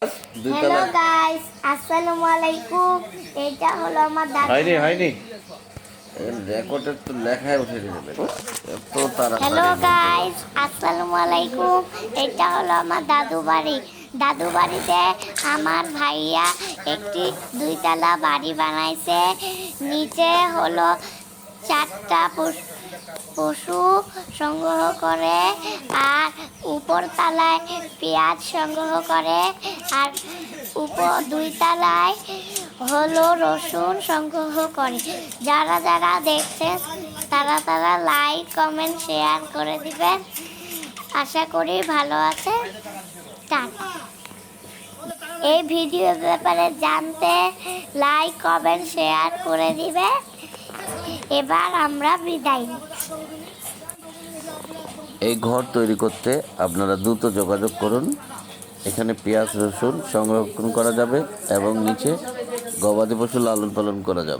Hello guys আসসালামু আলাইকুম এটা হলো আমার দাদু। হয়নি হয়নি। রেকর্ডের তো লেখায় উঠে দিতে এত তারা হ্যালো গাইস আসসালামু আলাইকুম এটা হলো আমার দাদু বাড়ি। দাদু বাড়িতে আমার ভাইয়া একটি দুইতলা বাড়ি বানাইছে। নিচে হলো চারটা পশু- পশু সংগ্রহ করে। আর উপর তলায় পেঁয়াজ সংগ্রহ করে আর উপর দুই তলায় হলো রসুন সংগ্রহ করে। যারা যারা দেখছে তারা তারা লাইক কমেন্ট শেয়ার করে দিবেন। আশা করি ভালো আছে। এই ভিডিও ব্যাপারে জানতে লাইক কমেন্ট শেয়ার করে দিবে এবার আমরা বিদায় নিই। এই ঘর তৈরি করতে আপনারা দ্রুত যোগাযোগ করুন। এখানে পেঁয়াজ, রসুন সংরক্ষণ করা যাবে এবং নিচে গবাদি পশু লালন পালন করা যাবে।